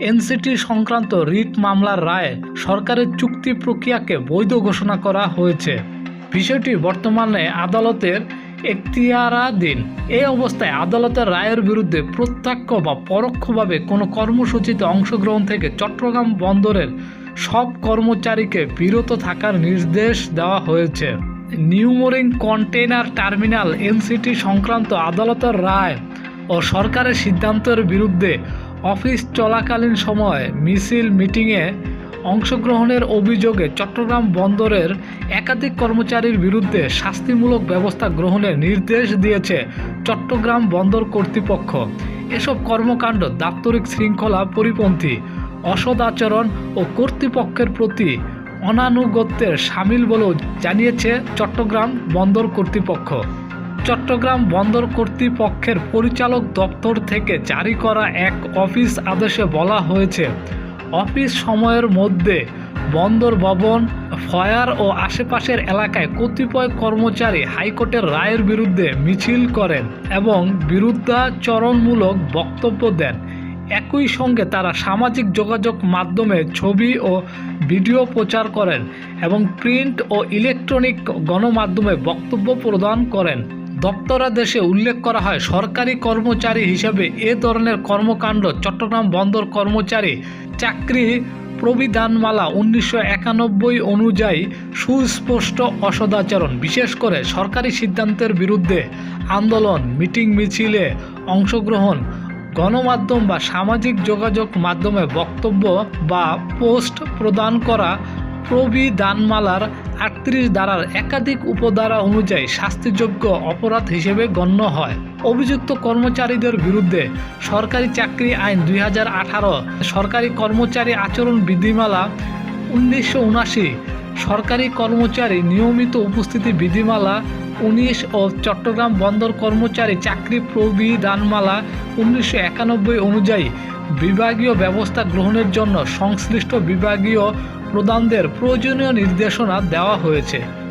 NCT সংক্রান্ত writ মামলার রায়ে সরকারের চুক্তি প্রক্রিয়াকে বৈধ ঘোষণা করা হয়েছে। বিষয়টি বর্তমানে আদালতের এখতিয়ারাধীন এই অবস্থায় আদালতের রায়ের বিরুদ্ধে প্রত্যক্ষ বা পরোক্ষভাবে কোনো কর্মসূচিতে অংশগ্রহণ থেকে চট্টগ্রাম বন্দরের সব কর্মচারীকে বিরত থাকার নির্দেশ দেওয়া হয়েছে। নিউমোরিং কন্টেইনার টার্মিনাল এনসিটি সংক্রান্ত আদালতের রায় ও সরকারের সিদ্ধান্তের বিরুদ্ধে অফিস চলাকালীন সময় মিছিল মিটিংয়ে অংশগ্রহণের অভিযোগে চট্টগ্রাম বন্দরের একাধিক কর্মচারীর বিরুদ্ধে শাস্তিমূলক ব্যবস্থা গ্রহণের নির্দেশ দিয়েছে চট্টগ্রাম বন্দর কর্তৃপক্ষ। এসব কর্মকাণ্ড দাপ্তরিক শৃঙ্খলা পরিপন্থী অসদ আচরণ ও কর্তৃপক্ষের প্রতি অনানুগত্যের সামিল বলেও জানিয়েছে চট্টগ্রাম বন্দর কর্তৃপক্ষ। চট্টগ্রাম বন্দর কর্তৃপক্ষের পরিচালক দপ্তর থেকে জারি করা এক অফিস আদেশে বলা হয়েছে, অফিস সময়ের মধ্যে বন্দর ভবন, ফয়ার ও আশেপাশের এলাকায় কতিপয় কর্মচারী হাইকোর্টের রায়ের বিরুদ্ধে মিছিল করেন এবং বিরুদ্ধাচরণমূলক বক্তব্য দেন। একই সঙ্গে তারা সামাজিক যোগাযোগ মাধ্যমে ছবি ও ভিডিও প্রচার করেন এবং প্রিন্ট ও ইলেকট্রনিক গণমাধ্যমে বক্তব্য প্রদান করেন। দপ্তরাদেশে উল্লেখ করা হয়, সরকারি কর্মচারী হিসেবে এ ধরনের কর্মকাণ্ড, চট্টগ্রাম বন্দর কর্মচারী চাকরি প্রবিধানমালা উনিশশো একানব্বই অনুযায়ী সুস্পষ্ট অসদাচরণ, বিশেষ করে সরকারি সিদ্ধান্তের বিরুদ্ধে আন্দোলন, মিটিং মিছিলে অংশগ্রহণ, গণমাধ্যম বা সামাজিক যোগাযোগ মাধ্যমে বক্তব্য বা পোস্ট প্রদান করা প্রবিধানমালার আটত্রিশ ধারার একাধিক উপধারা অনুযায়ী শাস্তিযোগ্য অপরাধ হিসেবে গণ্য হয়। অভিযুক্ত কর্মচারীদের বিরুদ্ধে সরকারি চাকরি আইন দুই হাজার আঠারো, সরকারি কর্মচারী আচরণ বিধিমালা উনিশশো উনাশি সরকারি কর্মচারী নিয়মিত উপস্থিতি বিধিমালা উনিশ ও চট্টগ্রাম বন্দর কর্মচারী চাকরি প্রবিধানমালা উনিশশো একানব্বই অনুযায়ী বিভাগীয় ব্যবস্থা গ্রহণের জন্য সংশ্লিষ্ট বিভাগীয় প্রধানদের প্রয়োজনীয় নির্দেশনা দেওয়া হয়েছে।